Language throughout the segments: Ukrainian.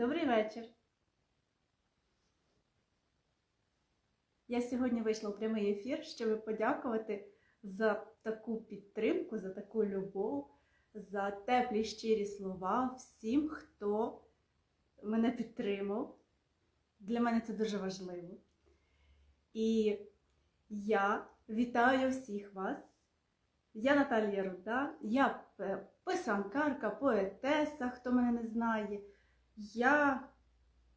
Добрий вечір. Я сьогодні вийшла у прямий ефір, щоб подякувати за таку підтримку, за таку любов, за теплі щирі слова всім, хто мене підтримав. Для мене це дуже важливо. І я вітаю всіх вас. Я Наталія Руда, я писанкарка, поетеса, хто мене не знає. Я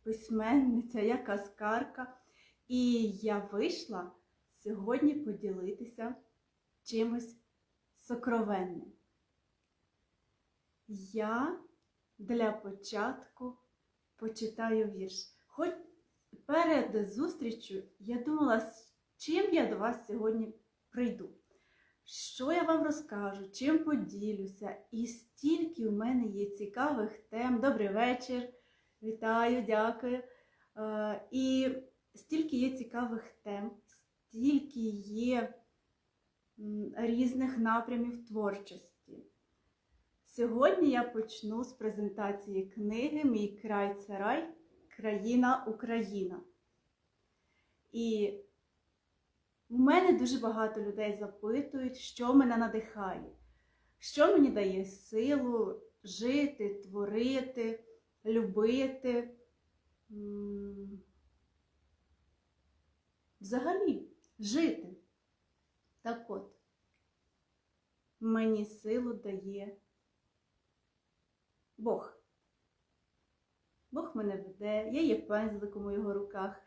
письменниця, я казкарка. І я вийшла сьогодні поділитися чимось сокровенним. Я для початку почитаю вірш. Хоч перед зустрічю я думала, з чим я до вас сьогодні прийду. Що я вам розкажу, чим поділюся, і стільки у мене є цікавих тем. Добрий вечір, вітаю, дякую. Е, І стільки є цікавих тем, стільки є різних напрямів творчості. Сьогодні я почну з презентації книги Мій край це рай, країна Україна. І в мене дуже багато людей запитують, що мене надихає, що мені дає силу жити, творити, любити. Взагалі жити. Так от, мені силу дає Бог. Бог мене веде, я є пензликом у його руках,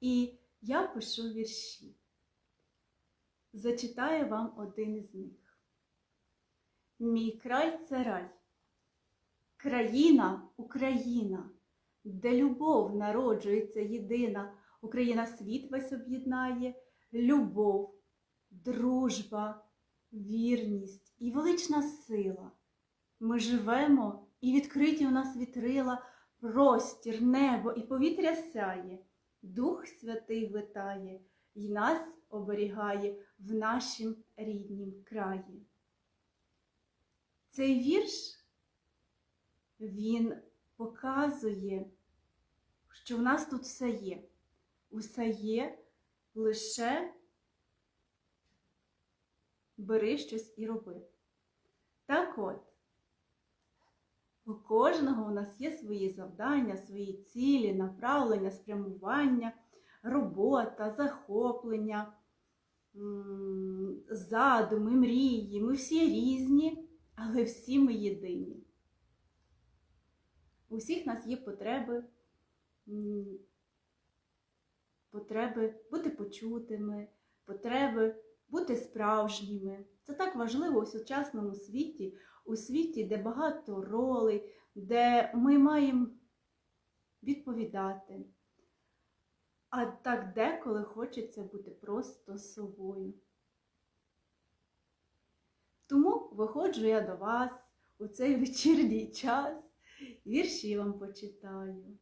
і я пишу вірші зачитаю вам один із них. Мій край це рай, країна Україна, де любов народжується єдина, Україна світ весь об'єднає, любов, дружба, вірність і велична сила. Ми живемо і відкриті у нас вітрила, простір, небо і повітря сяє, Дух Святий витає і нас оберігає в нашім ріднім краї. Цей вірш він показує, що в нас тут все є. Усе є лише бери щось і роби. Так от, у кожного у нас є свої завдання, свої цілі, направлення, спрямування, робота, захоплення, задуми, мрії. Ми всі різні, але всі ми єдині. У всіх нас є потреби, потреби бути почутими, потреби бути справжніми. Це так важливо у сучасному світі, у світі, де багато ролей, де ми маємо відповідати. А так деколи хочеться бути просто собою. Тому виходжу я до вас у цей вечірній час, вірші вам почитаю.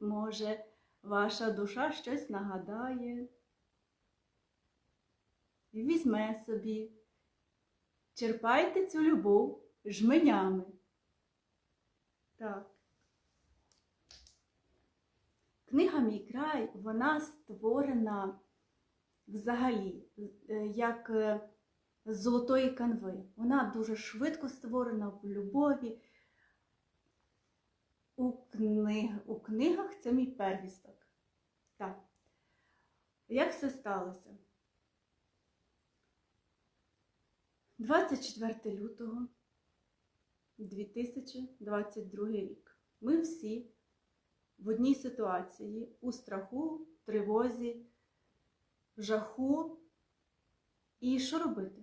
Може, ваша душа щось нагадає, візьме собі, черпайте цю любов жменями. Так. Книга Мій край, вона створена взагалі е, як е, золотої канви. Вона дуже швидко створена в любові. У, книг, у книгах це мій первісток. Так. Як все сталося? 24 лютого 2022 рік. Ми всі в одній ситуації у страху, тривозі, жаху. І що робити?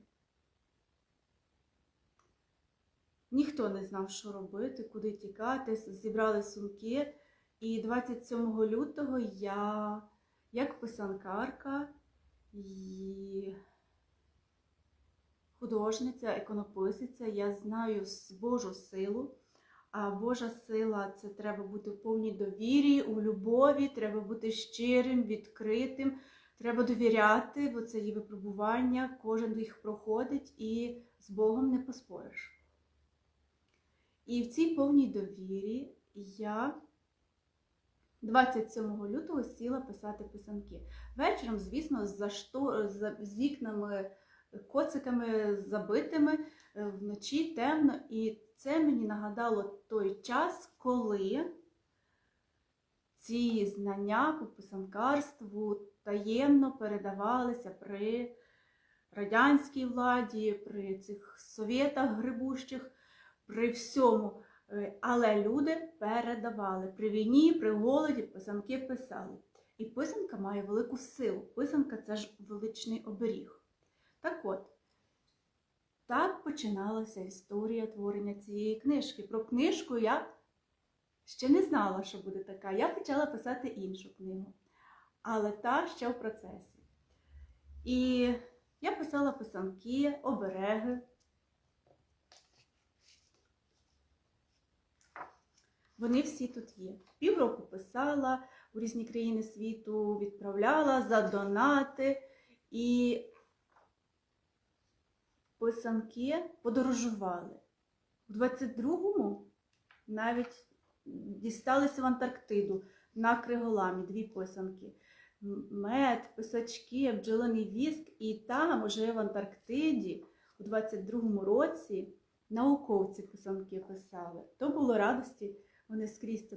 Ніхто не знав, що робити, куди тікати, зібрали сумки. І 27 лютого я, як писанкарка і художниця, іконописиця, я знаю Божу силу. А Божа сила це треба бути в повній довірі, у любові, треба бути щирим, відкритим, треба довіряти, бо це є випробування, кожен їх проходить і з Богом не поспориш. І в цій повній довірі я 27 лютого сіла писати писанки. Вечором, звісно, за, што... за... з вікнами, коциками забитими, вночі темно, і це мені нагадало той час, коли ці знання по писанкарству таємно передавалися при радянській владі, при цих совєтах грибущих, при всьому. Е, Але люди передавали при війні, при голоді писанки писали. І писанка має велику силу. Писанка це ж величний оберіг. Так от, так починалася історія творення цієї книжки. Про книжку я ще не знала, що буде така. Я почала писати іншу книгу, але та ще в процесі. І я писала писанки, обереги. Вони всі тут є. Півроку писала у різні країни світу, відправляла за донати і писанки подорожували. У 22-му навіть дісталися в Антарктиду на Криголамі дві писанки. Мед, писачки, бджолиний віск, і там уже в Антарктиді у 22-му році науковці писанки писали. То було радості, вони скрізь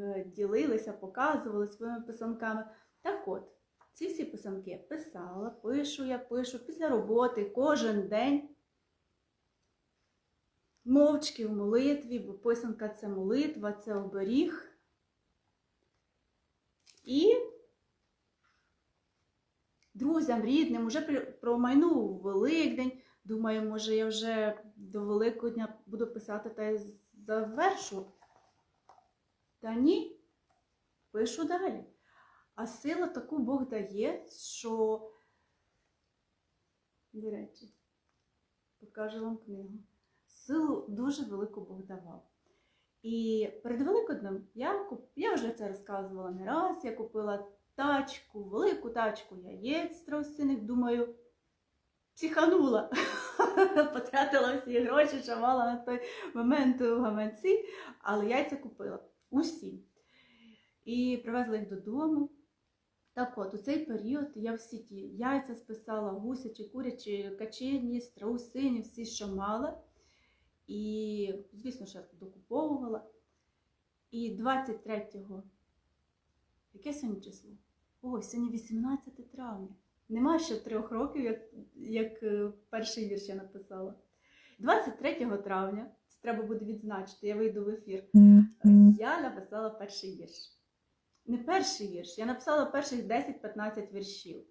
е, ділилися, показували своїми писанками. Так от, ці всі писанки я писала, пишу я, пишу після роботи кожен день. Мовчки в молитві, бо писанка це молитва, це оберіг. І друзям, рідним, при- промайнув Великдень. Думаю, може, я вже до Великодня буду писати та й завершу. Та ні, пишу далі. А сила таку Бог дає, що, до речі, покажу вам книгу. Силу дуже велику Бог давав. І перед Великоднем я, куп... я вже це розказувала не раз. Я купила тачку, велику тачку яєць страусиних, думаю, психанула. Потратила всі гроші, що мала на той момент у гаманці, але яйця купила усі. І привезла їх додому. Так от, у цей період я всі ті яйця списала, гусячі, курячі, качені, страусині, всі, що мала. І, звісно, ще докуповувала. І 23-го, яке сьогодні число? О, сьогодні 18 травня. Нема ще трьох років, як, як е, перший вірш я написала. 23 травня, це треба буде відзначити, я вийду в ефір. Я написала перший вірш. Не перший вірш, я написала перших 10-15 віршів.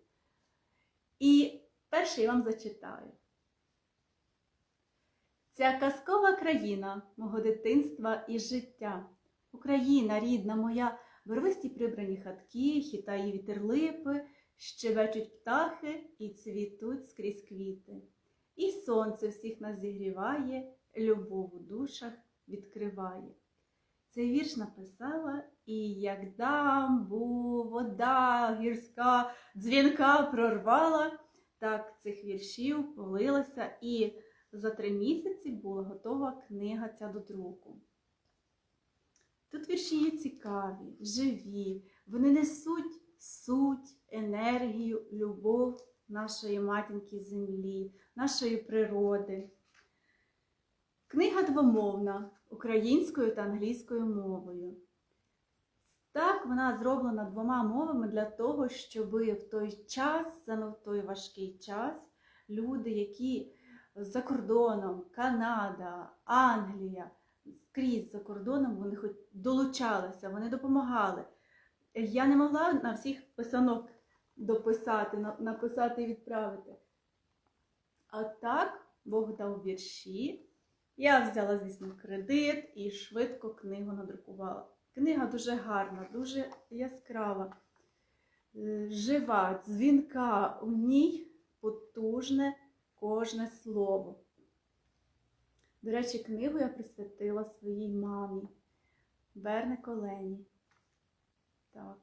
І перший я вам зачитаю. Ця казкова країна мого дитинства і життя. Україна, рідна моя, барвисті прибрані хатки, хитає вітер липи, щебечуть птахи і цвітуть скрізь квіти. І сонце всіх нас зігріває, любов у душах відкриває. Цей вірш написала, і як дамбу, вода гірська, дзвінка прорвала, так цих віршів полилося, і за три місяці була готова книга ця до друку. Тут вірші є цікаві, живі, вони несуть суть, енергію, любов нашої матінки землі, нашої природи. Книга двомовна українською та англійською мовою. Так, вона зроблена двома мовами для того, щоб в той час, саме в той важкий час, люди, які за кордоном, Канада, Англія, скрізь за кордоном, вони хоч долучалися, вони допомагали. Я не могла на всіх писанок дописати, написати і відправити. А так Бог дав вірші. Я взяла, звісно, кредит і швидко книгу надрукувала. Книга дуже гарна, дуже яскрава, е, жива, дзвінка, у ній потужне кожне слово. До речі, книгу я присвятила своїй мамі Берне Колені. Так,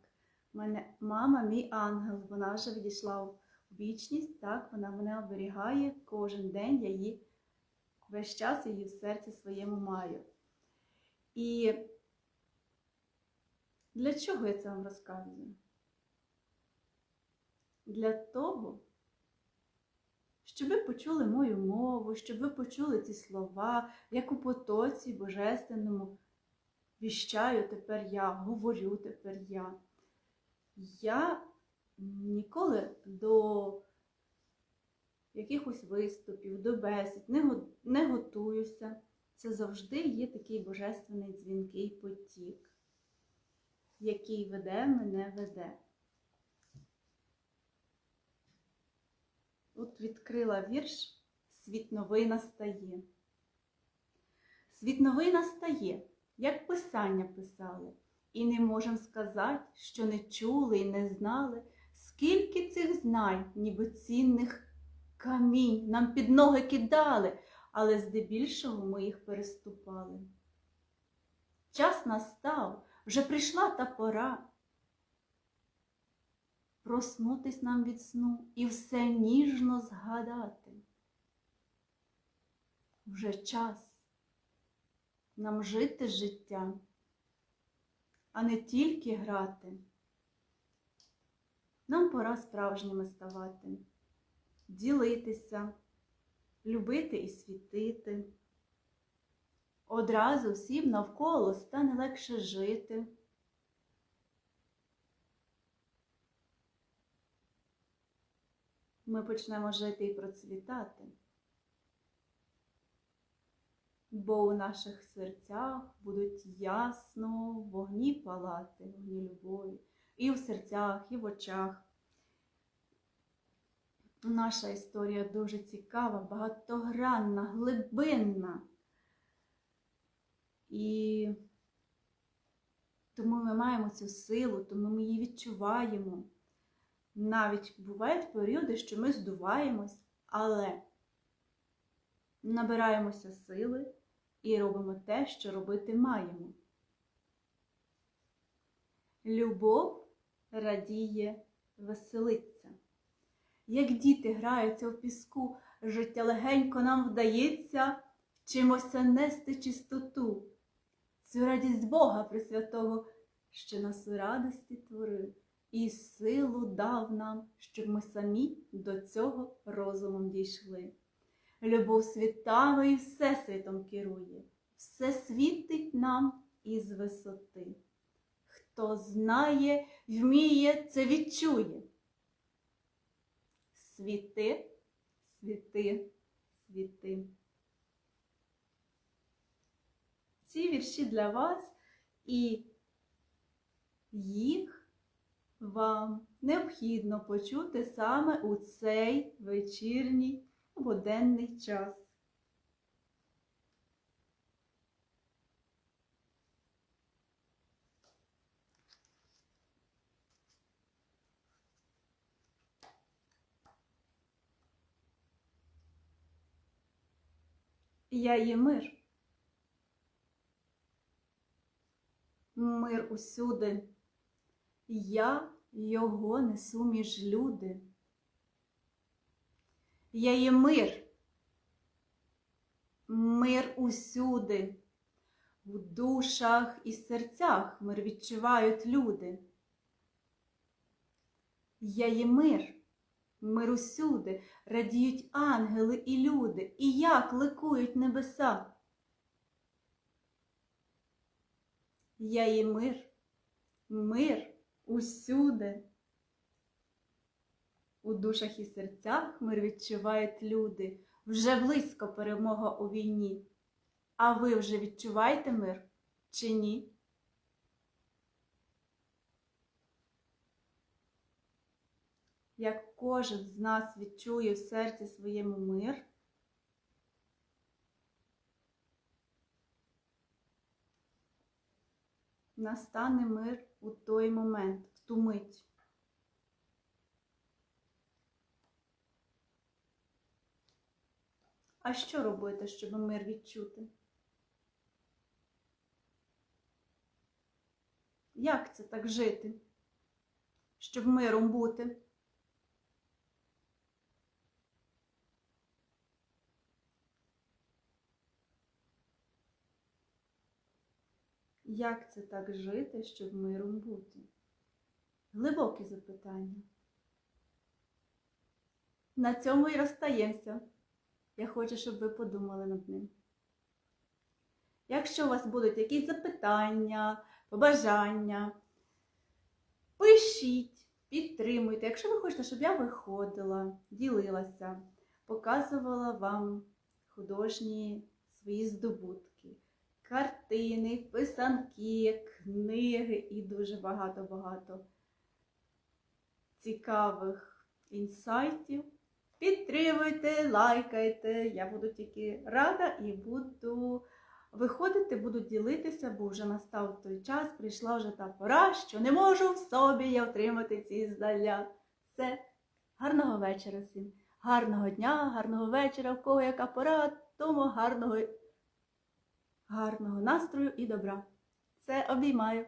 в мене мама мій ангел, вона вже відійшла в вічність, так, вона мене оберігає кожен день, я її весь час її в серці своєму маю. І Для чого я це вам розказую? Для того, щоб ви почули мою мову, щоб ви почули ці слова, як у потоці божественному віщаю тепер я, говорю тепер я. Я ніколи до якихось виступів, до бесід не, го- не готуюся. Це завжди є такий божественний дзвінкий потік, який веде мене веде. От відкрила вірш Світ новий настає. Світ новий настає, як писання писали, і не можем сказати, що не чули і не знали, скільки цих знань, ніби цінних камінь нам під ноги кидали, але здебільшого ми їх переступали. Час настав, вже прийшла та пора. Проснутись нам від сну і все ніжно згадати. Вже час нам жити життя, а не тільки грати. Нам пора справжніми ставати, ділитися, любити і світити. Одразу всім навколо стане легше жити. Ми почнемо жити і процвітати. Бо у наших серцях будуть ясно вогні палати, вогні любові. І в серцях, і в очах. Наша історія дуже цікава, багатогранна, глибинна. І тому ми маємо цю силу, тому ми її відчуваємо. Навіть бувають періоди, що ми здуваємось, але набираємося сили і робимо те, що робити маємо. Любов радіє, веселиться. Як діти граються у піску, життя легенько нам вдається, вчимося нести чистоту, цю радість Бога Пресвятого, що нас у радості творив, і силу дав нам, щоб ми самі до цього розумом дійшли. Любов світами і всесвітом керує, все світить нам із висоти. Хто знає, вміє, це відчує. Світи, світи, світи. Ці вірші для вас і їх вам необхідно почути саме у цей вечірній буденний час. Я є мир. Мир усюди. Я його несу між люди. Я є мир. Мир усюди. В душах і серцях мир відчувають люди. Я є мир. Мир усюди, радіють ангели і люди, і як ликують небеса. Я є мир, мир усюди. У душах і серцях мир відчувають люди. Вже близько перемога у війні. А ви вже відчуваєте мир чи ні? Як кожен з нас відчує в серці своєму мир, настане мир у той момент, в ту мить. А що робити, щоб мир відчути? Як це так жити, щоб миром бути? Як це так жити, щоб миром бути? Глибокі запитання. На цьому і розстаємося. Я хочу, щоб ви подумали над ним. Якщо у вас будуть якісь запитання, побажання, пишіть, підтримуйте. Якщо ви хочете, щоб я виходила, ділилася, показувала вам художні свої здобутки, картини, писанки, книги і дуже багато-багато цікавих інсайтів. Підтримуйте, лайкайте. Я буду тільки рада і буду виходити, буду ділитися, бо вже настав той час, прийшла вже та пора, що не можу в собі я втримати ці здалля. Все. Гарного вечора всім. Гарного дня, гарного вечора, в кого яка пора, тому гарного, гарного настрою і добра. Це обіймаю.